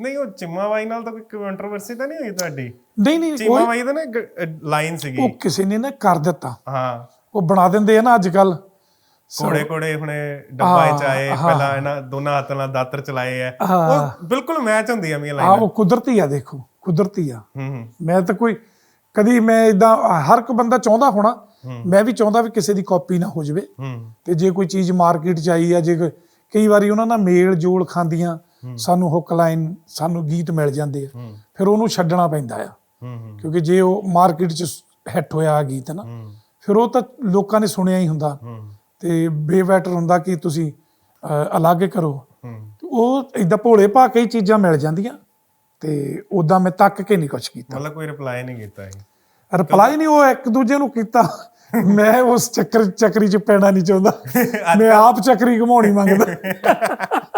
ਨਹੀਂ ਉਹ ਚਿੰਮਾ ਬਾਈ ਨਾਲ ਤਾਂ ਕੋਈ ਕੰਟਰੋਵਰਸੀ ਤਾਂ ਨਹੀਂ ਹੋਈ ਤੁਹਾਡੀ? ਨਹੀਂ ਨਹੀਂ ਚੀਮਾ ਬਾਈ ਦਾ ਨਾ ਲਾਈਨ ਸੀਗੀ। ਉਹ ਕਿਸੇ ਨੇ ਨਾ ਕਰ ਦਿੱਤਾ। ਹਾਂ। ਉਹ ਬਣਾ ਦਿੰਦੇ ਆ ਨਾ ਅੱਜ ਕੱਲ ਕੋੜੇ ਕੋੜੇ ਹੁਣੇ ਡੱਬਾ ਚ ਆਏ ਪਹਿਲਾਂ ਇਹਨਾਂ ਦੋਨਾਂ ਹੱਥਾਂ ਨਾਲ ਦਾਤਰ ਚਲਾਏ ਐ ਉਹ ਬਿਲਕੁਲ ਮੈਚ ਮੀਆਂ ਆ ਲਾਈਨਾਂ ਉਹ ਕੁਦਰਤੀ ਆ ਦੇਖੋ ਕੁਦਰਤੀ ਆ। ਮੈਂ ਤਾਂ ਕੋਈ ਕਦੀ ਮੈਂ ਇਦਾਂ ਹਰ ਇੱਕ ਬੰਦਾ ਚਾਹੁੰਦਾ ਹੋਣਾ ਮੈਂ ਵੀ ਚਾਹੁੰਦਾ ਵੀ ਕਿਸੇ ਦੀ ਕਾਪੀ ਨਾ ਹੋ ਜਾਵੇ। ਤੇ ਜੇ ਕੋਈ ਚੀਜ਼ ਮਾਰਕੀਟ ਚ ਆਈ ਆ ਜੇ ਕਈ ਵਾਰੀ ਉਹਨਾਂ ਨਾਲ ਮੇਲ ਜੋਲ ਖਾਂਦੀਆਂ। ਸਾਨੂੰ ਹੁੱਕ ਲਾਈਨ ਸਾਨੂੰ ਗੀਤ ਮਿਲ ਜਾਂਦੇ ਆ। ਫਿਰ ਉਹਨੂੰ ਛੱਡਣਾ ਪੈਂਦਾ ਆ। ਕਿਉਂਕਿ ਜੇ ਉਹ ਮਾਰਕੀਟ ਚ ਹਿੱਟ ਹੋਇਆ ਆ ਗੀਤ ਨਾ। ਫਿਰ ਉਹ ਤਾਂ ਲੋਕਾਂ ਨੇ ਸੁਣਿਆ ਹੀ ਹੁੰਦਾ। ਤੇ ਬੇਵੈਟਰ ਹੁੰਦਾ ਕਿ ਤੁਸੀਂ ਅਲੱਗ ਕਰੋ। ਉਹ ਇਦਾਂ ਭੋਲੇ ਭਾ ਕਈ ਚੀਜ਼ਾਂ ਮਿਲ ਜਾਂਦੀਆਂ। ਤੇ ਉਦਾਂ ਮੈਂ ਤੱਕ ਕੇ ਨਹੀਂ ਕੁਛ ਕੀਤਾ। ਮਤਲਬ ਕੋਈ ਰਿਪਲਾਈ ਨਹੀਂ ਕੀਤਾ ਸੀ ਰਿਪਲਾਈ ਨਹੀਂ ਉਹ ਇੱਕ ਦੂਜੇ ਨੂੰ ਕੀਤਾ। ਮੈਂ ਉਸ ਚੱਕਰ ਚੱਕਰੀ ਚ ਪੈਣਾ ਨਹੀਂ ਚਾਹੁੰਦਾ। ਮੈਂ ਆਪ ਚੱਕਰੀ ਘਮਾਉਣੀ ਮੰਗਦਾ।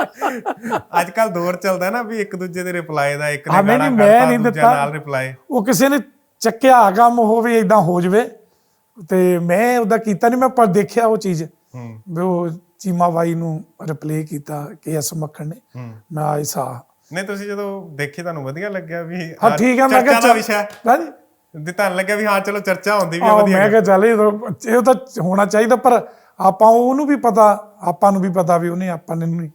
ਅੱਜ ਕੱਲ ਦੌਰ ਚੱਲਦਾ ਨਾ ਵੀ ਇੱਕ ਦੂਜੇ ਦੇ ਰਿਪਲਾਈ ਦਾ ਇੱਕ ਨੇ ਗਾਣਾ ਨਹੀਂ ਦੂਜਾ। ਨਾਲ ਰਿਪਲਾਈ ਉਹ ਕਿਸੇ ਨੇ ਚੱਕਿਆ ਕੰਮ ਹੋਵੇ ਇਦਾਂ ਹੋ ਜਵੇ। ਤੇ ਮੈਂ ਉਹਦਾ ਕੀਤਾ ਨਹੀਂ ਮੈਂ ਪਰ ਦੇਖਿਆ ਉਹ ਚੀਜ਼। ਹੂੰ। ਵੀ ਉਹ ਚੀਮਾ ਬਾਈ ਨੂੰ ਰਿਪਲੇ ਕੀਤਾ ਕੇ ਐਸ ਮੱਖਣ ਨੇ। ਮੈਂ ਆਇਸਾ ਨਹੀਂ ਤੁਸੀਂ ਜਦੋਂ ਦੇਖੀ ਤੁਹਾਨੂੰ ਵਧੀਆ ਲੱਗਿਆ ਵੀ ਹਾਂ ਠੀਕ ਹੈ ਮੈਂ ਚਰਚਾ ਕਿਹਾ ਦਾ ਚੱਲ- ਵਿਸ਼ਾ ਹਾਂਜੀ। ਦੀ ਤੁਹਾਨੂੰ ਲੱਗਿਆ ਵੀ ਹਾਂ ਚਲੋ ਚਰਚਾ ਹੁੰਦੀ ਵੀ ਵਧੀਆ ਮੈਂ ਕਿਹਾ ਚੱਲ ਤਾਂ- ਇਹ ਤਾਂ ਹੋਣਾ ਚਾਹੀਦਾ ਪਰ ਆਪਾਂ ਉਹਨੂੰ ਵੀ ਪਤਾ ਆਪਾਂ ਨੂੰ ਵੀ ਪਤਾ ਵੀ ਉਹਨੇ ਆਪਾਂ ਨੇ ਨਹੀਂ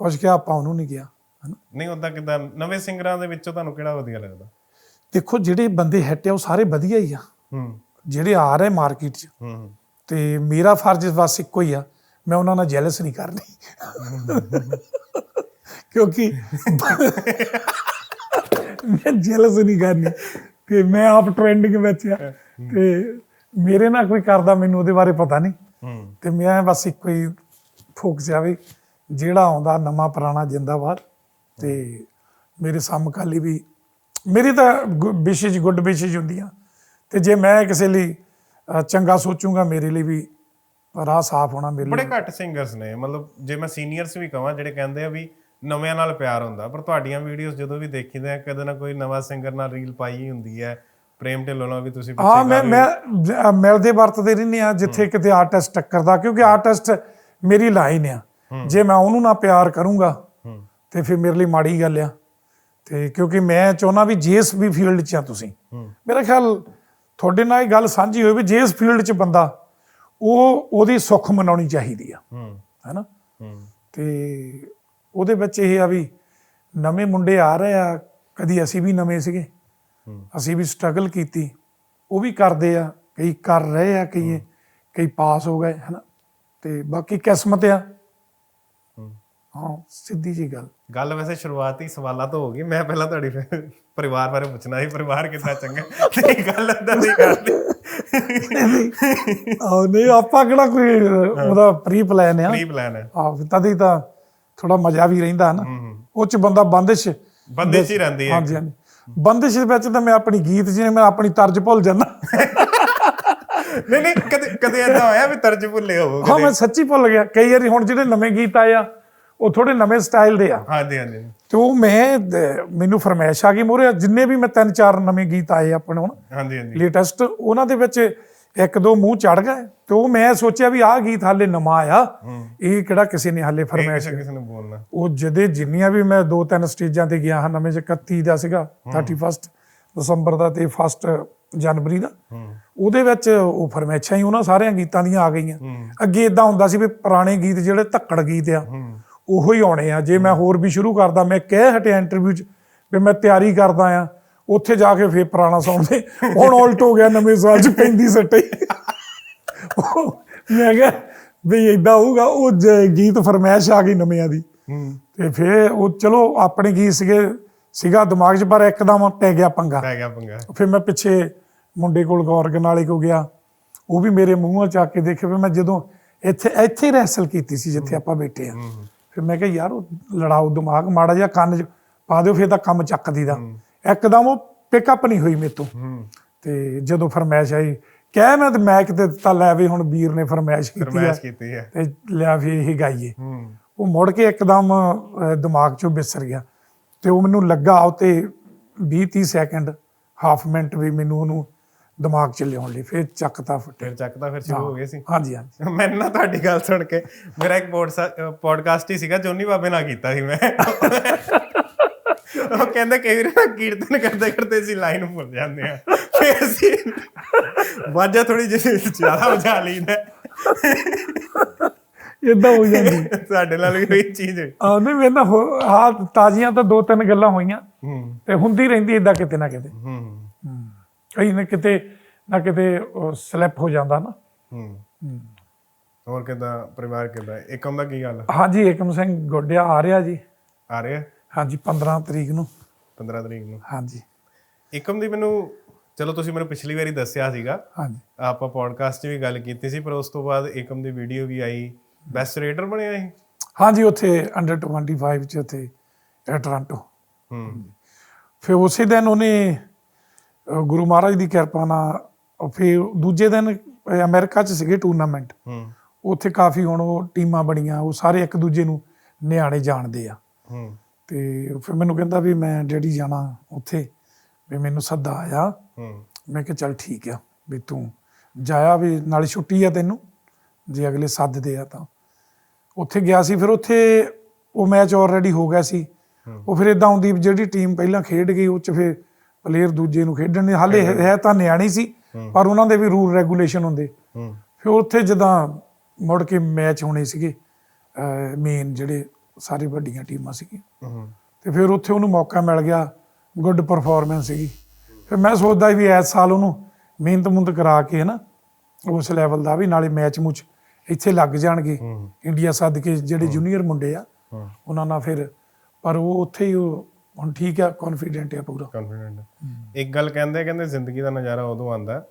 ਕੁਝ ਕਿਹਾ ਆਪਾਂ ਉਹਨੂੰ ਨਹੀਂ ਕਿਹਾ ਹਨਾ? ਨਹੀਂ ਹੁੰਦਾ ਕਿਦਾਂ? ਨਵੇਂ ਸਿੰਗਰਾਂ ਦੇ ਵਿੱਚੋਂ ਤੁਹਾਨੂੰ ਕਿਹੜਾ ਵਧੀਆ ਲੱਗਦਾ? ਦੇਖੋ ਜਿਹੜੇ ਬੰਦੇ ਹਿੱਟ ਆ ਉਹ ਸਾਰੇ ਵਧੀਆ ਹੀ ਆ। ਹੂੰ। ਜਿਹੜੇ ਆ ਰਹੇ ਮਾਰਕੀਟ 'ਚ ਹੂੰ। ਤੇ ਮੇਰਾ ਫਰਜ਼ ਬਸ ਇੱਕੋ ਹੀ ਆ ਮੈਂ ਉਹਨਾਂ ਨਾਲ ਜੈਲਸ ਨਹੀਂ ਕਰਨੀ। ਕਿਉਂਕਿ ਮੈਂ ਜੈਲਸ ਨਹੀਂ ਕਰਨੀ ਤੇ ਮੈਂ ਆਪ ਟ੍ਰੈਂਡਿੰਗ ਵਿੱਚ ਆ ਤੇ ਮੇਰੇ ਨਾਲ ਕੋਈ ਕਰਦਾ ਮੈਨੂੰ ਉਹਦੇ ਬਾਰੇ ਪਤਾ ਨਹੀਂ। ਹੂੰ। ਤੇ ਮੈਂ ਬਸ ਇੱਕੋ ਹੀ ਫੋਕਸ ਆ ਵੀ ਜਿਹੜਾ ਆਉਂਦਾ ਨਵਾਂ ਪੁਰਾਣਾ ਜਿੰਦਾਬਾਦ ਤੇ ਮੇਰੇ ਸਮਕਾਲੀ ਵੀ ਮੇਰੀ ਤਾਂ ਵਿਸ਼ੇਜ ਗੁੱਡ ਵਿਸ਼ੇਜ ਹੁੰਦੀਆਂ। ਤੇ ਜੇ ਮੈਂ ਕਿਸੇ ਲਈ ਚੰਗਾ ਸੋਚੂਗਾ ਮੇਰੇ ਲਈ ਵੀ ਰਾਹ ਸਾਫ਼ ਹੋਣਾ ਮੇਰੇ ਬੜੇ ਘੱਟ ਸਿੰਗਰਸ ਨੇ। ਮਤਲਬ ਜੇ ਮੈਂ ਸੀਨੀਅਰਸ ਵੀ ਕਹਾਂ ਜਿਹੜੇ ਕਹਿੰਦੇ ਆ ਵੀ ਨਵਿਆਂ ਨਾਲ ਪਿਆਰ ਹੁੰਦਾ ਪਰ ਤੁਹਾਡੀਆਂ ਵੀਡੀਓਜ਼ ਜਦੋਂ ਵੀ ਦੇਖੀਦੇ ਆ ਕਦੇ ਨਾ ਕੋਈ ਨਵਾਂ ਸਿੰਗਰ ਨਾਲ ਰੀਲ ਪਾਈ ਹੁੰਦੀ ਹੈ। ਪ੍ਰੇਮ ਢਿੱਲੋਂ ਨਾਲ ਵੀ ਤੁਸੀਂ ਹਾਂ ਮੈਂ ਮੈਂ ਮਿਲਦੇ ਵਰਤਦੇ ਰਹਿੰਦੇ ਆ ਜਿੱਥੇ ਕਿਤੇ ਆਰਟਿਸਟ ਟੱਕਰਦਾ ਕਿਉਂਕਿ ਆਰਟਿਸਟ ਮੇਰੀ ਲਾਈਨ ਆ। ਜੇ ਮੈਂ ਉਹਨੂੰ ਨਾ ਪਿਆਰ ਕਰੂੰਗਾ ਤੇ ਫਿਰ ਮੇਰੇ ਲਈ ਮਾੜੀ ਗੱਲ ਆ। ਤੇ ਕਿਉਂਕਿ ਮੈਂ ਚਾਹੁੰਦਾ ਵੀ ਜਿਸ ਵੀ ਫੀਲਡ 'ਚ ਆ ਤੁਸੀਂ। ਮੇਰਾ ਖਿਆਲ ਤੁਹਾਡੇ ਨਾਲ ਇਹ ਗੱਲ ਸਾਂਝੀ ਹੋਈ ਵੀ ਜਿਸ ਫੀਲਡ 'ਚ ਬੰਦਾ ਉਹ ਉਹਦੀ ਸੁੱਖ ਮਨਾਉਣੀ ਚਾਹੀਦੀ ਆ। ਹੈਨਾ? ਤੇ ਉਹਦੇ ਵਿੱਚ ਇਹ ਆ ਵੀ ਨਵੇਂ ਮੁੰਡੇ ਆ ਰਹੇ ਆ ਕਦੀ ਅਸੀਂ ਵੀ ਨਵੇਂ ਸੀਗੇ। ਅਸੀਂ ਵੀ ਸਟਰਗਲ ਕੀਤੀ। ਉਹ ਵੀ ਕਰਦੇ ਆ ਕਈ ਕਰ ਰਹੇ ਆ ਕਈ ਕਈ ਪਾਸ ਹੋ ਗਏ ਹਨਾ? ਤੇ ਬਾਕੀ ਕਿਸਮਤ ਆ। ਹੂੰ। ਸਿੱਧੀ ਜੀ ਗੱਲ। ਗੱਲ ਵੈਸੇ ਸ਼ੁਰੂਆਤੀ ਸਵਾਲਾਂ ਤੋਂ ਹੋ ਗਈ। ਮੈਂ ਪਹਿਲਾਂ ਤੁਹਾਡੀ ਪਰਿਵਾਰ ਬਾਰੇ ਪੁੱਛਣਾ ਸੀ। ਪਰਿਵਾਰ ਕਿੰਨਾ ਚੰਗਾ? ਤੇ ਗੱਲ ਏਦਾਂ ਦੀ ਕਰਦੇ। ਆਹ ਨਹੀਂ ਆਪਾਂ ਕਿਹੜਾ ਕੋਈ ਉਹਦਾ ਪ੍ਰੀ ਪਲਾਨ ਆ? ਪ੍ਰੀ ਪਲਾਨ ਹੈ ਆਹ ਤਦ ਤਾਂ ਥੋੜਾ ਮਜ਼ਾ ਵੀ ਰਹਿੰਦਾ ਨਾ ਉਹ ਚ ਬੰਦਾ ਬੰਦਿਸ਼। ਬੰਦੇ ਚ ਹੀ ਰਹਿੰਦੀ ਹੈ। ਹਾਂਜੀ ਹਾਂਜੀ। ਬੰਦਿਸ਼ ਵਿੱਚ ਤਾਂ ਮੈਂ ਆਪਣੀ ਗੀਤ ਜਿਵੇਂ ਮੈਂ ਆਪਣੀ ਤਰਜ ਭੁੱਲ ਜਾਂਦਾ। ਨਹੀਂ ਨਹੀਂ ਕਦੇ ਕਦੇ ਏਦਾਂ ਹੋਇਆ ਵੀ ਤਰਜ ਭੁੱਲੇ ਹੋਵੋ ਹਾਂ ਮੈਂ ਸੱਚੀ ਭੁੱਲ ਗਿਆ। ਕਈ ਵਾਰੀ ਹੁਣ ਜਿਹੜੇ ਨਵੇਂ ਗੀਤ ਆਏ ਆ ਉਹ ਥੋੜੇ ਨਵੇਂ ਸਟਾਈਲ ਦੇ ਆ। ਹਾਂਜੀ ਹਾਂਜੀ। ਤੇ ਉਹ ਮੈਂ ਮੈਨੂੰ ਫਰਮਾਇਸ਼ ਆ ਗਈ ਮੋਰੇ ਜਿੰਨੇ ਵੀ ਮੈਂ ਤਿੰਨ ਚਾਰ ਨਵੇਂ ਗੀਤ ਆਏ ਆਪਣੇ ਹੁਣ ਹਾਂਜੀ ਹਾਂਜੀ। ਲੇਟੈਸਟ ਉਹਨਾਂ ਦੇ ਵਿੱਚ ਇੱਕ ਦੋ ਮੂੰਹ ਚੜ ਗਏ। ਤੇ ਉਹ ਮੈਂ ਸੋਚਿਆ ਵੀ ਆਹ ਗੀਤ ਹਾਲੇ ਨਵਾਂ ਆਇਆ ਇਹ ਕਿਹੜਾ ਕਿਸੇ ਨੇ ਹਾਲੇ ਫਰਮਾਇਸ਼ ਕਿਸੇ ਨੂੰ ਬੋਲਣਾ। ਉਹ ਜਦੇ ਜਿੰਨੀਆਂ ਵੀ ਮੈਂ ਦੋ ਤਿੰਨ ਸਟੇਜਾਂ ਤੇ ਗਿਆ ਹਾਂ ਨਵੇਂ ਚ 31 ਦਾ ਸੀਗਾ 31 ਦਸੰਬਰ ਦਾ ਤੇ 1 ਜਨਵਰੀ ਦਾ। ਉਹਦੇ ਵਿੱਚ ਉਹ ਫਰਮਾਇਸ਼ਾਂ ਹੀ ਉਹਨਾਂ ਸਾਰਿਆਂ ਗੀਤਾਂ ਦੀਆਂ ਆ ਗਈਆਂ। ਅੱਗੇ ਇਦਾਂ ਹੁੰਦਾ ਸੀ ਵੀ ਪੁਰਾਣੇ ਗੀਤ ਜਿਹੜੇ ਧੱਕੜ ਗੀਤ ਆ। ਉਹੋ ਹੀ ਆਉਣੇ ਆ। ਜੇ ਮੈਂ ਹੋਰ ਵੀ ਸ਼ੁਰੂ ਕਰਦਾ ਮੈਂ ਕਹਿ ਹਟਿਆ ਇੰਟਰਵਿਊ 'ਚ ਵੀ ਮੈਂ ਤਿਆਰੀ ਕਰਦਾ ਆ। ਉੱਥੇ ਜਾ ਕੇ ਫੇਰ ਪੁਰਾਣਾ ਸੁਣਦੇ ਹੁਣ ਉਲਟ ਹੋ ਗਿਆ ਨਵੇਂ ਸਾਲ 'ਚ ਪੈਂਦੀ ਸੱਟੇ ਮੈਂ ਕਿਹਾ ਵੀ ਇਦਾਂ ਹੋਊਗਾ ਉਹ ਗੀਤ ਫਰਮਾਇਸ਼ ਆ ਗਈ ਨਵਿਆਂ ਦੀ। ਤੇ ਫੇਰ ਉਹ ਚਲੋ ਆਪਣੇ ਗੀਤ ਸੀਗੇ ਸੀਗਾ ਦਿਮਾਗ 'ਚ ਪਰ ਇੱਕਦਮ ਪੈ ਗਿਆ ਪੰਗਾ। ਪੈ ਗਿਆ ਪੰਗਾ। ਫਿਰ ਮੈਂ ਪਿੱਛੇ ਮੁੰਡੇ ਕੋਲ ਗੌਰਗਨ ਵਾਲੇ ਕੋ ਗਿਆ। ਉਹ ਵੀ ਮੇਰੇ ਮੂੰਹੋਂ ਚੱਕ ਕੇ ਦੇਖੇ ਵੀ ਮੈਂ ਜਦੋਂ ਇੱਥੇ ਇੱਥੇ ਰੈਸਲ ਕੀਤੀ ਸੀ ਜਿੱਥੇ ਆਪਾਂ ਬੈਠੇ ਆ। ਫਿਰ ਮੈਂ ਕਿਹਾ ਯਾਰ ਉਹ ਲੜਾਓ ਦਿਮਾਗ ਮਾੜਾ ਜਿਹਾ ਕੰਨ 'ਚ ਪਾ ਦਿਓ ਫਿਰ ਤਾਂ ਕੰਮ ਚੱਕਦੀ ਦਾ। ਇੱਕਦਮ ਉਹ ਪਿਕਅਪ ਨਹੀਂ ਹੋਈ ਮੇਰੇ ਤੋਂ। ਤੇ ਜਦੋਂ ਫਰਮਾਇਸ਼ ਆਈ ਕਹਿ ਮੈਂ ਤੇ ਮੈਂ ਕਿਤੇ ਤਾਂ ਲੈ ਵੀ ਹੁਣ ਵੀਰ ਨੇ ਫਰਮਾਇਸ਼ ਕੀਤੀ ਹੈ ਤੇ ਲਿਆ ਵੀ ਇਹ ਗਾਈਏ। ਉਹ ਮੁੜ ਕੇ ਇੱਕਦਮ ਦਿਮਾਗ 'ਚੋਂ ਵਿਸਰ ਗਿਆ। ਤੇ ਉਹ ਮੈਨੂੰ ਲੱਗਾ ਉਹ ਤੇ 20 30 ਸੈਕਿੰਡ ਹਾਫ ਮਿੰਟ ਵੀ ਮੈਨੂੰ ਉਹਨੂੰ ਦਿਮਾਗ 'ਚ ਲਿਆਉਣ ਲਈ ਫਿਰ ਚੱਕਤਾ ਫਟੇ ਫਿਰ ਚੱਕਦਾ ਫਿਰ ਸ਼ੁਰੂ ਹੋ ਗਏ ਸੀ। ਹਾਂਜੀ ਹਾਂਜੀ। ਮੈਨੂੰ ਨਾ ਤੁਹਾਡੀ ਗੱਲ ਸੁਣ ਕੇ ਮੇਰਾ ਇੱਕ ਪੋਡਕਾਸਟ ਹੀ ਸੀਗਾ ਜੋਨੀ ਬਾਬੇ ਨਾਲ ਕੀਤਾ ਸੀ ਮੈਂ। ਉਹ ਕਹਿੰਦੇ ਕਈ ਵਾਰ ਨਾ ਕੀਰਤਨ ਕਰਦੇ ਕਰਦੇ ਅਸੀਂ ਲਾਈਨ ਭੁੱਲ ਜਾਂਦੇ ਆ ਫਿਰ ਅਸੀਂ ਵਾਜਾ ਥੋੜੀ ਜਿਹੀ ਜ਼ਿਆਦਾ ਵਜਾ ਲਈਦਾ। ਇਦਾਂ ਹੋ ਜਾਂਦੀ। ਸਾਡੇ ਨਾਲ ਵੀ ਕੋਈ ਚੀਜ਼ ਹੈ ਆ ਨਹੀਂ ਮੈਂ ਨਾ ਹਾਂ ਤਾਜ਼ੀਆਂ ਤਾਂ ਦੋ ਤਿੰਨ ਗੱਲਾਂ ਹੋਈਆਂ। ਤੇ ਹੁੰਦੀ ਰਹਿੰਦੀ ਇਦਾਂ ਕਿਤੇ ਨਾ ਕਿਤੇ। ਹੂੰ। ਕਈ ਨਾ ਕਿਤੇ ਨਾ ਕਿਤੇ ਸਲਿੱਪ ਹੋ ਜਾਂਦਾ ਨਾ। ਹੂੰ। ਹੋਰ ਕਿਦਾਂ ਪਰਿਵਾਰ ਕਿਦਾਂ? ਏਕਮ ਦਾ ਕੀ ਆ? ਹਾਂਜੀ ਏਕਮ ਸਿੰਘ ਗੋਡਿਆ ਆ ਰਿਹਾ ਜੀ। ਆ ਰਿਹਾ? ਹਾਂਜੀ 15 ਤਰੀਕ ਨੂੰ। 15 ਤਰੀਕ ਨੂੰ। ਹਾਂਜੀ। ਏਕਮ ਦੀ ਮੈਨੂੰ ਚਲੋ ਤੁਸੀਂ ਮੈਨੂੰ ਪਿਛਲੀ ਵਾਰੀ ਦੱਸਿਆ ਸੀਗਾ। ਹਾਂਜੀ। ਆਪਾਂ ਪੋਡਕਾਸਟ 'ਚ ਵੀ ਗੱਲ ਕੀਤੀ ਸੀ ਪਰ ਉਸ ਤੋਂ ਬਾਅਦ ਏਕਮ ਦੀ ਵੀਡੀਓ ਵੀ ਆਈ। ਬੈਸਟ ਰੇਟਰ ਬਣਿਆ ਇਹ? ਹਾਂਜੀ ਉੱਥੇ ਅੰਡਰ 25 ਚ ਉੱਥੇ ਟੋਰਾਂਟੋ ਹੂੰ। ਫਿਰ ਉਸੇ ਦਿਨ ਉਹਨੇ ਗੁਰੂ ਮਹਾਰਾਜ ਦੀ ਕਿਰਪਾ ਨਾਲ ਫਿਰ ਦੂਜੇ ਦਿਨ ਅਮਰੀਕਾ ਚ ਸੀਗੇ ਟੂਰਨਾਮੈਂਟ ਹੂੰ। ਉੱਥੇ ਕਾਫੀ ਹੁਣ ਉਹ ਟੀਮਾਂ ਬਣੀਆਂ ਉਹ ਸਾਰੇ ਇੱਕ ਦੂਜੇ ਨੂੰ ਨਿਆਣੇ ਜਾਣਦੇ ਆ। ਹੂੰ। ਤੇ ਫਿਰ ਮੈਨੂੰ ਕਹਿੰਦਾ ਵੀ ਮੈਂ ਡੈਡੀ ਜਾਣਾ ਉੱਥੇ ਵੀ ਮੈਨੂੰ ਸੱਦਾ ਆਇਆ। ਹੂੰ। ਮੈਂ ਕਿਹਾ ਚੱਲ ਠੀਕ ਆ ਵੀ ਤੂੰ ਜਾਇਆ ਵੀ ਨਾਲੇ ਛੁੱਟੀ ਆ ਤੈਨੂੰ ਜੇ ਅਗਲੇ ਸੱਦਦੇ ਆ ਤਾਂ। ਉੱਥੇ ਗਿਆ ਸੀ ਫਿਰ ਉੱਥੇ ਉਹ ਮੈਚ ਆਲਰੇਡੀ ਹੋ ਗਿਆ ਸੀ। ਉਹ ਫਿਰ ਇਦਾਂ ਹੁੰਦੀ ਜਿਹੜੀ ਟੀਮ ਪਹਿਲਾਂ ਖੇਡ ਗਈ ਉਹ ਚ ਫਿਰ ਪਲੇਅਰ ਦੂਜੇ ਨੂੰ ਖੇਡਣ ਦੇ ਹਾਲੇ ਹੈ। ਤਾਂ ਨਿਆਣੀ ਸੀ ਪਰ ਉਹਨਾਂ ਦੇ ਵੀ ਰੂਲ ਰੈਗੂਲੇਸ਼ਨ ਹੁੰਦੇ। ਫਿਰ ਉੱਥੇ ਜਦਾਂ ਮੁੜ ਕੇ ਮੈਚ ਹੋਣੇ ਸੀਗੇ ਮੇਨ ਜਿਹੜੇ ਸਾਰੇ ਵੱਡੀਆਂ ਟੀਮਾਂ ਸੀਗੀਆਂ। ਤੇ ਫਿਰ ਉੱਥੇ ਉਹਨੂੰ ਮੌਕਾ ਮਿਲ ਗਿਆ ਗੁੱਡ ਪਰਫਾਰਮੈਂਸ ਸੀਗੀ। ਫਿਰ ਮੈਂ ਸੋਚਦਾ ਵੀ ਇਸ ਸਾਲ ਉਹਨੂੰ ਮਿਹਨਤ ਮੁੰਦ ਕਰਾ ਕੇ ਨਾ ਉਸ ਲੈਵਲ ਦਾ ਵੀ ਨਾਲੇ ਮੈਚ ਮੁਚ ਇੱਥੇ ਲੱਗ ਜਾਣਗੇ। ਇੰਡੀਆ ਸੱਦ ਕੇ ਜਿਹੜੇ ਜੂਨੀਅਰ ਮੁੰਡੇ ਆ ਉਹਨਾਂ ਨਾਲ ਫਿਰ ਪਰ ਉਹ ਉੱਥੇ ਹੀ ਉਹ ਹੁਣ ਠੀਕ ਆ ਕੌਨਫੀਡੈਂਟ ਆ ਪੂਰਾ। ਕੌਨਫੀਡੈਂਟ ਇੱਕ ਗੱਲ ਕਹਿੰਦੇ ਕਹਿੰਦੇ ਜ਼ਿੰਦਗੀ ਦਾ ਨਜ਼ਾਰਾ ਉਦੋਂ ਆਂਦਾ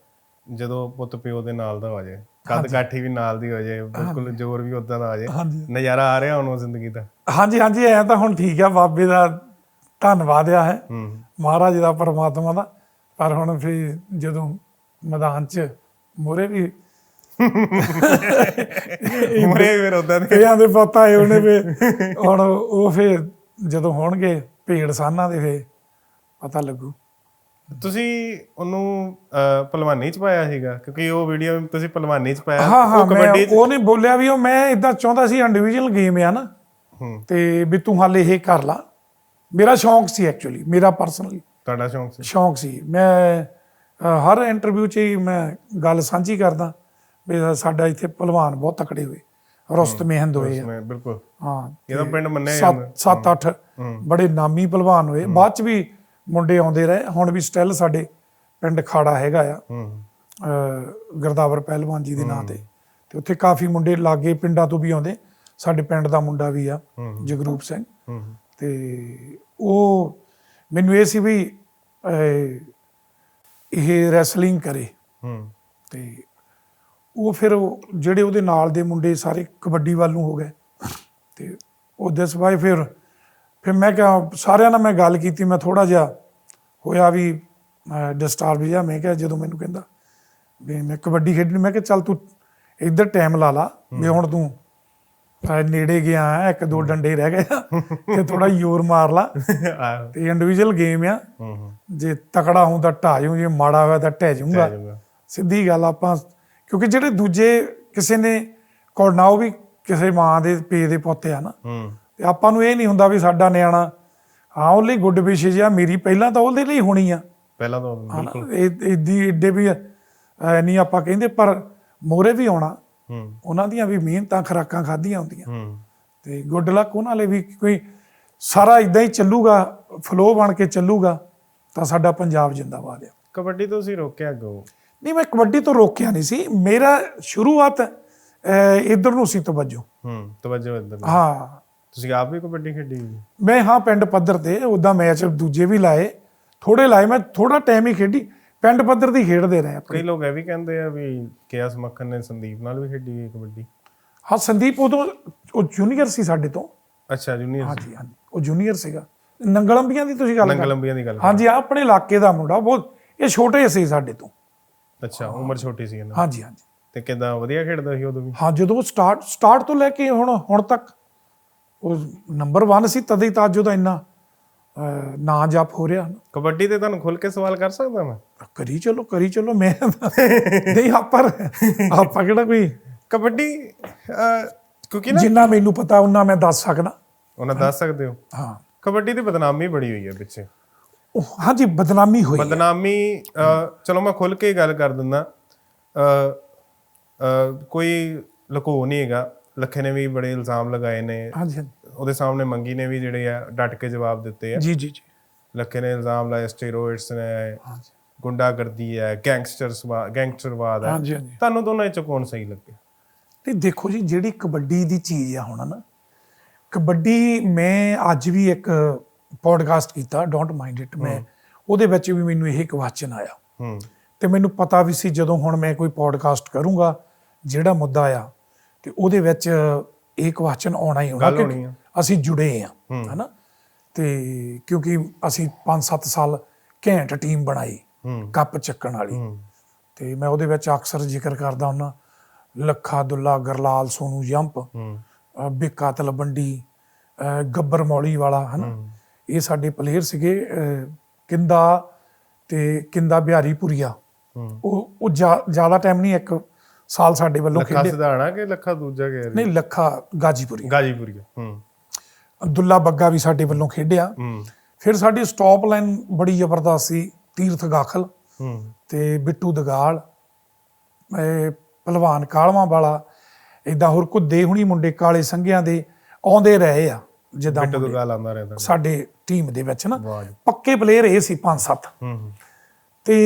ਜਦੋਂ ਪੁੱਤ ਪਿਓ ਦੇ ਨਾਲ ਦਾ ਹੋ ਜਾਏ ਕੱਦ ਕਾਠੀ ਵੀ ਨਾਲ ਦੀ ਹੋ ਜਾਏ ਬਿਲਕੁਲ ਜ਼ੋਰ ਵੀ ਉਦਾਂ ਦਾ ਆ ਜਾਏ। ਨਜ਼ਾਰਾ ਆ ਰਿਹਾ ਹੁਣ ਉਹ ਜ਼ਿੰਦਗੀ ਦਾ। ਹਾਂਜੀ ਹਾਂਜੀ ਐ ਤਾਂ ਹੁਣ ਠੀਕ ਆ ਬਾਬੇ ਦਾ ਧੰਨਵਾਦ ਆ ਹੈ। ਹੂੰ। ਮਹਾਰਾਜ ਦਾ ਪਰਮਾਤਮਾ ਦਾ। ਪਰ ਹੁਣ ਫਿਰ ਜਦੋਂ ਮੈਦਾਨ 'ਚ ਮੋਰੇ ਵੀ ਉਮਰੇ ਫਿਰ ਉਦਾਂ ਦੇ। ਕਈਆਂ ਦੇ ਪੁੱਤ ਆਏ ਉਹਨੇ ਵੀ ਹੁਣ ਉਹ ਫਿਰ ਜਦੋਂ ਹੋਣਗੇ ਭੇੜ ਸਾਨਾਂ ਦੇ ਫੇ ਪਤਾ ਲੱਗੂ। ਤੁਸੀਂ ਉਹਨੂੰ ਅਹ, ਭਲਵਾਨੀ ਚ ਪਾਇਆ ਸੀਗਾ? ਕਿਉਂਕਿ ਉਹ ਵੀਡੀਓ ਤੁਸੀਂ ਭਲਵਾਨੀ ਚ ਪਾਇਆ ਹਾਂ ਹਾਂ ਉਹ ਮੈਂ ਕਬੱਡੀ ਚ ਉਹਨੇ ਬੋਲਿਆ ਵੀ ਉਹ ਮੈਂ ਇਦਾਂ ਚਾਹੁੰਦਾ ਸੀ ਇੰਡੀਵਿਜੂਅਲ ਗੇਮ ਆ ਨਾ। ਹੂੰ। ਤੇ ਵੀ ਤੂੰ ਹਾਲੇ ਇਹ ਕਰ ਲਾ। ਮੇਰਾ ਸ਼ੌਂਕ ਸੀ ਐਕਚੁਅਲੀ ਮੇਰਾ ਪਰਸਨਲੀ ਤੁਹਾਡਾ ਸ਼ੌਂਕ ਸੀ? ਸ਼ੌਂਕ ਸੀ। ਮੈਂ ਹਰ ਇੰਟਰਵਿਊ 'ਚ ਹੀ ਮੈਂ ਗੱਲ ਸਾਂਝੀ ਕਰਦਾ। ਵੀ ਸਾਡਾ ਇੱਥੇ ਪਹਿਲਵਾਨ ਬਹੁਤ ਤਕੜੇ ਹੋਏ। ਰੁਸਤਮ ਹਿੰਦ ਹੋਏ। ਆ। ਬਿਲਕੁਲ। ਹਾਂ ਇਹਦਾ ਪਿੰਡ ਮੰਨਿਆ ਜਾਂਦਾ। ਸੱਤ ਸੱਤ ਅੱਠ ਬੜੇ ਨਾਮੀ ਪਹਿਲਵਾਨ ਹੋਏ। ਬਾਅਦ ਚ ਵੀ ਮੁੰਡੇ ਆਉਂਦੇ ਰਹੇ। ਹੁਣ ਵੀ ਸਟਿਲ ਸਾਡੇ ਪਿੰਡ ਖਾੜਾ ਹੈਗਾ ਆ। ਹੂੰ। ਗੁਰਦਾਵਰ ਪਹਿਲਵਾਨ ਜੀ ਦੇ ਨਾਂ ਤੇ। ਤੇ ਉੱਥੇ ਕਾਫੀ ਮੁੰਡੇ ਲਾਗੇ ਪਿੰਡਾਂ ਤੋਂ ਵੀ ਆਉਂਦੇ। ਸਾਡੇ ਪਿੰਡ ਦਾ ਮੁੰਡਾ ਵੀ ਆ ਜਗਰੂਪ ਸਿੰਘ। ਹੂੰ। ਤੇ ਉਹ ਮੈਨੂੰ ਇਹ ਸੀ ਵੀ ਅਹ, ਇਹ ਰੈਸਲਿੰਗ ਕਰੇ। ਹੂੰ। ਤੇ ਉਹ ਫਿਰ ਜਿਹੜੇ ਉਹਦੇ ਨਾਲ ਦੇ ਮੁੰਡੇ ਸਾਰੇ ਕਬੱਡੀ ਵੱਲ ਨੂੰ ਹੋ ਗਏ। ਤੇ ਉਹ ਦਿਸ ਵਾਈ ਫਿਰ ਫਿਰ ਮੈਂ ਕਿਹਾ ਸਾਰਿਆਂ ਨਾਲ ਮੈਂ ਗੱਲ ਕੀਤੀ ਮੈਂ ਥੋੜਾ ਜਿਹਾ ਹੋਇਆ ਵੀ ਡਿਸਟਰਬ ਜਿਹਾ ਮੈਂ ਕਿਹਾ ਜਦੋਂ ਮੈਨੂੰ ਕਹਿੰਦਾ ਵੀ ਮੈਂ ਕਬੱਡੀ ਖੇਡਣੀ ਮੈਂ ਕਿਹਾ ਚੱਲ ਤੂੰ ਇੱਧਰ ਟਾਈਮ ਲਾ ਲਾ ਵੀ ਹੁਣ ਤੂੰ ਨੇੜੇ ਗਿਆ ਇੱਕ ਦੋ ਡੰਡੇ ਰਹਿ ਗਏ ਤੇ ਥੋੜਾ ਜ਼ੋਰ ਮਾਰ ਲਾ। ਤੇ ਇੰਡੀਵਿਜੂਅਲ ਗੇਮ ਆ। ਜੇ ਤਕੜਾ ਹੂੰ ਤਾਂ ਢਾ ਜਾਊਂ ਜੇ ਮਾੜਾ ਹੋਇਆ ਤਾਂ ਢਹਿ ਜਾਊਗਾ ਸਿੱਧੀ ਗੱਲ ਆਪਾਂ ਕਿਉਂਕਿ ਜਿਹੜੇ ਦੂਜੇ ਕਿਸੇ ਨੇ ਉਹ ਵੀ ਕਿਸੇ ਮਾਂ ਦੇ ਪੇ ਦੇ ਪੁੱਤ ਆ ਨਾ। ਹੂੰ। ਤੇ ਆਪਾਂ ਨੂੰ ਇਹ ਨਹੀਂ ਹੁੰਦਾ ਵੀ ਸਾਡਾ ਨਿਆਣਾ ਹਾਂ ਉਹ ਲਈ ਗੁੱਡ ਵਿਸ਼ੇਜ ਆ ਮੇਰੀ ਪਹਿਲਾਂ ਤਾਂ ਉਹਦੇ ਲਈ ਹੋਣੀ ਆ। ਪਹਿਲਾਂ ਤਾਂ ਹਨਾ ਇਹ ਇਦੀ ਏਡੇ ਵੀ ਨਹੀਂ ਆਪਾਂ ਕਹਿੰਦੇ ਪਰ ਮੋਰੇ ਵੀ ਆਉਣਾ। ਹੂੰ। ਉਹਨਾਂ ਦੀਆਂ ਵੀ ਮਿਹਨਤਾਂ ਖਰਾਕਾਂ ਖਾਧੀਆਂ ਹੁੰਦੀਆਂ। ਹੂੰ। ਤੇ ਗੁੱਡ ਲੱਕ ਉਹਨਾਂ ਲਈ ਵੀ ਕੋਈ ਸਾਰਾ ਇਦਾਂ ਹੀ ਚੱਲੂਗਾ ਫਲੋ ਬਣ ਕੇ ਚੱਲੂਗਾ ਤਾਂ ਸਾਡਾ ਪੰਜਾਬ ਜਿੰਦਾਬਾਦ ਆ। ਕਬੱਡੀ ਤੋਂ ਤੁਸੀਂ ਰੋਕਿਆ ਗੋ ਨਹੀਂ ਮੈਂ ਕਬੱਡੀ ਤੋਂ ਰੋਕਿਆ ਨਹੀਂ ਸੀ। ਮੇਰਾ ਸ਼ੁਰੂਆਤ ਇੱਧਰ ਨੂੰ ਸੀ ਤਵੱਜੋ। ਹੂੰ ਤਵੱਜੋ ਇੱਧਰ। ਹਾਂ। ਤੁਸੀਂ ਆਪ ਵੀ ਕਬੱਡੀ ਖੇਡੀ? ਮੈਂ ਹਾਂ ਪਿੰਡ ਪੱਧਰ ਤੇ ਉਦਾਂ ਮੈਚ ਦੂਜੇ ਵੀ ਲਾਏ। ਥੋੜੇ ਲਾਏ ਮੈਂ ਥੋੜਾ ਟਾਈਮ ਹੀ ਖੇਡੀ। ਪਿੰਡ ਪੱਧਰ ਦੀ ਖੇਡਦੇ ਰਹੇ ਕਈ ਲੋਕ ਇਹ ਵੀ ਕਹਿੰਦੇ ਆ ਵੀ ਕਿਆਸ ਮੱਖਣ ਨੇ ਸੰਦੀਪ ਨਾਲ ਵੀ ਖੇਡੀ ਹੈ ਕਬੱਡੀ। ਹਾਂ ਸੰਦੀਪ ਉਦੋਂ ਉਹ ਜੂਨੀਅਰ ਸੀ ਸਾਡੇ ਤੋਂ। ਅੱਛਾ ਜੂਨੀਅਰ ਹਾਂਜੀ ਹਾਂਜੀ ਉਹ ਜੂਨੀਅਰ ਸੀਗਾ। ਨੰਗਲੰਬੀਆਂ ਦੀ ਤੁਸੀਂ ਗੱਲ ਕਰ ਨੰਗਲੰਬੀਆਂ ਦੀ ਗੱਲ ਹਾਂਜੀ ਆਪਣੇ ਇਲਾਕੇ ਦਾ ਮੁੰਡਾ ਬਹੁਤ ਇਹ ਛੋਟੇ ਸੀ ਸਾਡੇ ਤੋਂ। ਅੱਛਾ ਉਮਰ ਛੋਟੀ ਸੀ ਇਹਨਾਂ ਹਾਂਜੀ ਹਾਂਜੀ। ਤੇ ਕਿਦਾਂ ਵਧੀਆ ਖੇਡਦਾ ਸੀ ਉਦੋਂ ਵੀ? ਹਾਂ ਜਦੋਂ ਸਟਾਰਟ ਸਟਾਰਟ ਤੋਂ ਲੈ ਕੇ ਹੁਣ ਹੁਣ ਤੱਕ ਉਹ ਨੰਬਰ 1 ਸੀ ਤਦ ਹੀ ਤਾਂ ਅੱਜ ਉਹਦਾ ਇੰਨਾ ਅਹ, ਨਾਂ ਜਪ ਹੋ ਰਿਹਾ। ਨਾ ਕਬੱਡੀ ਤੇ ਤੁਹਾਨੂੰ ਖੁੱਲ ਕੇ ਸਵਾਲ ਕਰ ਸਕਦਾ ਮੈਂ? ਕਰੀ ਚਲੋ ਕਰੀ ਚਲੋ ਮੈਂ ਨਹੀਂ ਆਪਾਂ ਆਪਾਂ ਕਿਹੜਾ ਕੋਈ ਕਬੱਡੀ ਅਹ, ਕਿਉਂਕਿ ਨਾ ਜਿੰਨਾ ਮੈਨੂੰ ਪਤਾ ਉਹਨਾਂ ਮੈਂ ਦੱਸ ਸਕਦਾ। ਉਹਨਾਂ ਦੱਸ ਸਕਦੇ ਹੋ? ਹਾਂ। ਕਬੱਡੀ ਦੀ ਬਦਨਾਮੀ ਬੜੀ ਹੋਈ ਹੈ ਪਿੱਛੇ। ਹਾਂਜੀ ਬਦਨਾਮੀ ਹੋਈ ਹੈ। ਬਦਨਾਮੀ ਅਹ, ਚਲੋ ਮੈਂ ਖੁੱਲ ਕੇ ਗੱਲ ਕਰ ਦਿੰਦਾ। ਅਹ, ਅਹ, ਕੋਈ ਲੁਕੋ ਨਹੀਂ ਹੈਗਾ। ਲੱਖੇ ਨੇ ਵੀ ਬੜੇ ਇਲਜ਼ਾਮ ਲਗਾਏ ਨੇ। ਹਾਂਜੀ ਹਾਂਜੀ। ਉਹਦੇ ਸਾਹਮਣੇ ਮੰਗੀ ਨੇ ਵੀ ਜਿਹੜੇ ਆ ਡਟ ਕੇ ਜਵਾਬ ਦਿੱਤੇ ਆ। ਜੀ ਜੀ ਜੀ। ਲੱਖੇ ਨੇ ਇਲਜ਼ਾਮ ਲਾਏ ਸਟੀਰੋਇਡਸ ਨੇ ਹਾਂਜੀ। ਗੁੰਡਾਗਰਦੀ ਹੈ ਗੈਂਗਸਟਰਸ ਗੈਂਗਸਟਰਵਾਦ ਹੈ। ਹਾਂਜੀ ਹਾਂਜੀ। ਤੁਹਾਨੂੰ ਦੋਨਾਂ ਵਿੱਚੋਂ ਕੌਣ ਸਹੀ ਲੱਗਿਆ? ਤੇ ਦੇਖੋ ਜੀ ਜਿਹੜੀ ਕਬੱਡੀ ਦੀ ਚੀਜ਼ ਆ ਹੁਣ ਨਾ ਕਬੱਡੀ ਮੈਂ ਅੱਜ ਵੀ ਇੱਕ ਪੋਡਕਾਸਟ ਕੀਤਾ ਡੋਂਟ ਮਾਈਂਡ ਇਟ ਮੈਂ। ਉਹਦੇ ਵਿੱਚ ਵੀ ਮੈਨੂੰ ਇਹ ਕੁਐਸਚਨ ਆਇਆ। ਹੂੰ। ਤੇ ਮੈਨੂੰ ਪਤਾ ਵੀ ਸੀ ਜਦੋਂ ਹੁਣ ਮੈਂ ਕੋਈ ਪੋਡਕਾਸਟ ਕਰੂੰਗਾ ਜਿਹੜਾ ਮੁੱਦਾ ਆ ਤੇ ਉਹਦੇ ਵਿੱਚ ਇਹ ਕੁਐਸਚਨ ਆਉਣਾ ਹੀ ਹੋਣਾ ਆ। ਅਸੀਂ ਜੁੜੇ ਆ ਹਨਾ? ਤੇ ਕਿਉਂਕਿ ਅਸੀਂ 5-7 ਸਾਲ ਘੈਂਟ ਟੀਮ ਬਣਾਈ ਕੱਪ ਚੱਕਣ ਵਾਲੀ। ਤੇ ਮੈਂ ਉਹਦੇ ਵਿੱਚ ਅਕਸਰ ਜ਼ਿਕਰ ਕਰਦਾ ਹੁੰਨਾ ਲੱਖਾ ਦੁੱਲਾ ਗਰਲਾਲ ਸੋਨੂ ਜੰਪ ਬਿੱਕਾ ਤਲਵੰਡੀ ਅਹ ਗੱਬਰ ਮੌਲੀ ਵਾਲਾ ਹਨਾ? ਇਹ ਸਾਡੇ ਪਲੇਅਰ ਸੀਗੇ ਕਿੰਦਾ ਤੇ ਕਿੰਦਾ ਬਿਹਾਰੀ ਪੁਰੀਆ ਉਹ ਉਹ ਜ਼ਿਆਦਾ ਟਾਈਮ ਨਹੀਂ ਇੱਕ ਸਾਲ ਸਾਡੇ ਵੱਲੋਂ ਲੱਖਾ ਖੇਡੇ। ਸਿਧਾਣਾ ਕਿ ਲੱਖਾ ਦੂਜਾ ਗਿਆ ਨਹੀਂ ਲੱਖਾ ਗਾਜੀਪੁਰੀ ਗਾਜੀਪੁਰੀਆ ਹੂੰ। ਦੁੱਲਾ ਬੱਗਾ ਵੀ ਸਾਡੇ ਵੱਲੋਂ ਖੇਡਿਆ। ਹੂੰ। ਫਿਰ ਸਾਡੀ ਸਟਾਪ ਲਾਈਨ ਬੜੀ ਜ਼ਬਰਦਸਤ ਸੀ ਤੀਰਥ ਗਾਖਲ ਹੂੰ। ਤੇ ਬਿੱਟੂ ਦਗਾਲ ਇਹ ਪਹਿਲਵਾਨ ਕਾਲਵਾਂ ਵਾਲਾ ਇਦਾਂ ਹੋਰ ਕੁੱਦੇ ਹੁਣੀ ਮੁੰਡੇ ਕਾਲੇ ਸੰਘਿਆਂ ਦੇ ਆਉਂਦੇ ਰਹੇ ਆ। ਜਿੱਦਾਂ ਬਿੱਟ ਗੱਲ ਆਉਂਦਾ ਰਹਿੰਦਾ। ਸਾਡੇ ਟੀਮ ਦੇ ਵਿੱਚ ਨਾ ਪੱਕੇ ਪਲੇਅਰ ਇਹ ਸੀ ਪੰਜ ਸੱਤ। ਹੂੰ ਹੂੰ, ਤੇ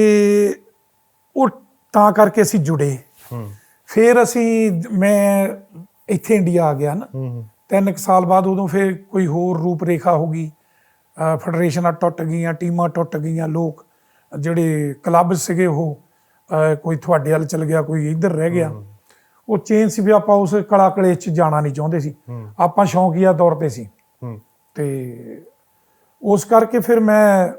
ਉਹ ਤਾਂ ਕਰਕੇ ਅਸੀਂ ਜੁੜੇ। ਹੂੰ। ਫਿਰ ਅਸੀਂ ਮੈਂ ਇੱਥੇ ਇੰਡੀਆ ਆ ਗਿਆ ਨਾ। ਹੂੰ ਤਿੰਨ ਕੁ ਸਾਲ ਬਾਅਦ ਉਦੋਂ ਫਿਰ ਕੋਈ ਹੋਰ ਰੂਪ ਰੇਖਾ ਹੋ ਗਈ। ਫੈਡਰੇਸ਼ਨਾਂ ਟੁੱਟ ਗਈਆਂ ਟੀਮਾਂ ਟੁੱਟ ਗਈਆਂ ਲੋਕ ਜਿਹੜੇ ਕਲੱਬ ਸੀਗੇ ਉਹ ਕੋਈ ਤੁਹਾਡੇ ਵੱਲ ਚਲ ਗਿਆ ਕੋਈ ਇੱਧਰ ਰਹਿ ਗਿਆ। ਉਹ ਚੇਂਜ ਸੀ ਵੀ ਆਪਾਂ ਉਸ ਕਲਾ ਕਲੇਸ਼ ਚ ਜਾਣਾ ਨਹੀਂ ਚਾਹੁੰਦੇ ਸੀ। ਆਪਾਂ ਸ਼ੌਂਕੀਆ ਤੌਰ ਤੇ ਸੀ। ਤੇ ਉਸ ਕਰਕੇ ਫਿਰ ਮੈਂ